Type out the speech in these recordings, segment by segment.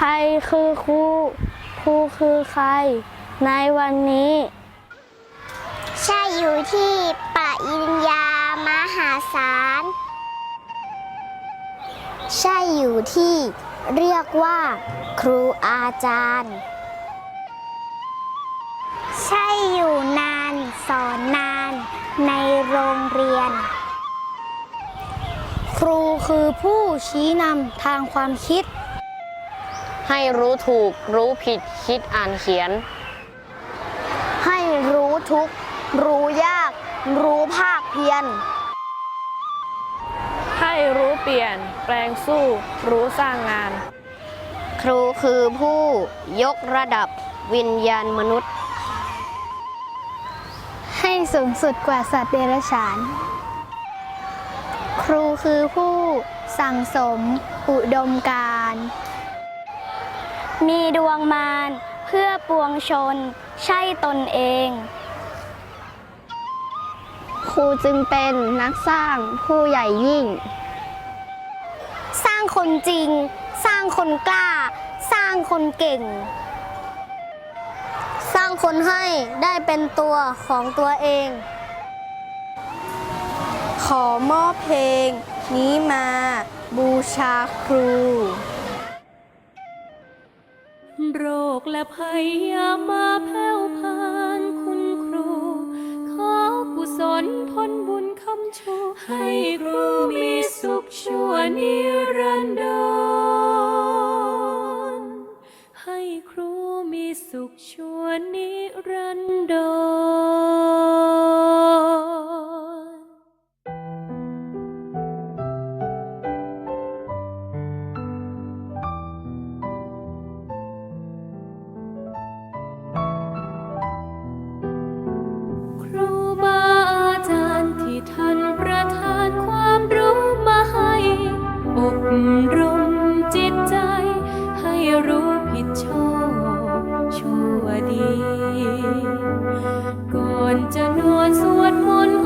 ใครคือครูครูคือใคร ในวันนี้ ใช่อยู่ที่ปริญญามหาศาล ใช่อยู่ที่เรียกว่า ครูอาจารย์ ใช่อยู่นานสอนนานในโรงเรียน ครูคือผู้ชี้นำทางความคิด ให้รู้ถูกรู้ผิดคิดอ่านเขียน ให้รู้ทุกข์รู้ยาก รู้ภาคเพียรให้รู้เปลี่ยน แปลงสู้ รู้สร้างงาน ครูคือผู้ยกระดับวิญญาณมนุษย์ ให้สูงสุดกว่าสัตว์เดรัจฉาน ครูคือผู้สั่งสม อุดมการณ์ มีดวงมารเพื่อปวงชน ใช่ตนเอง ครูจึงเป็นนักสร้างผู้ใหญ่ยิ่ง สร้างคนจริง สร้างคนกล้า สร้างคนเก่ง สร้างคนให้ได้เป็นตัวของตัวเอง ขอมอบเพลงนี้มาบูชาครู โรคและภัยยามาแผ่วพานคุณครู ขอกุศลผลบุญคำชูให้ครูมี รมจิตใจ ให้รู้ผิดชอบชั่วดี ก่อนจะนอนสวดมนต์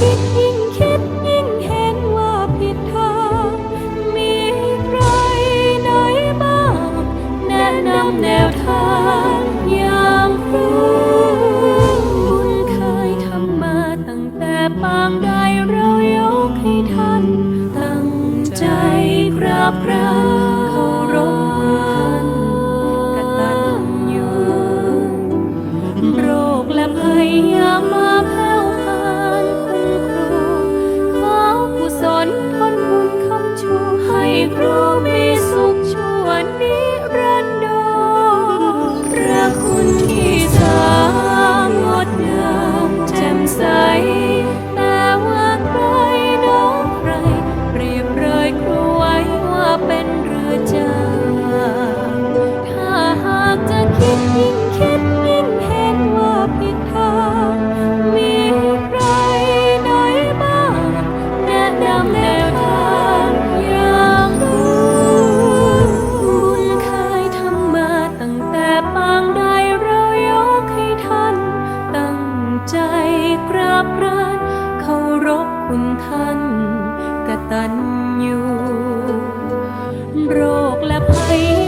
คิดยิ่งคิดยิ่งเห็นว่าผิดทางมีใครไหนบ้าง แนะนำแนวทางอย่างรู้บุญเคยทำมาตั้งแต่ปางใดเรายกให้ท่านตั้งใจกราบพระเคารพท่านกตัญญูโรคและภัยยามา ใจกราบรานเคารพคุณท่านกระตันอยู่โรคและภัย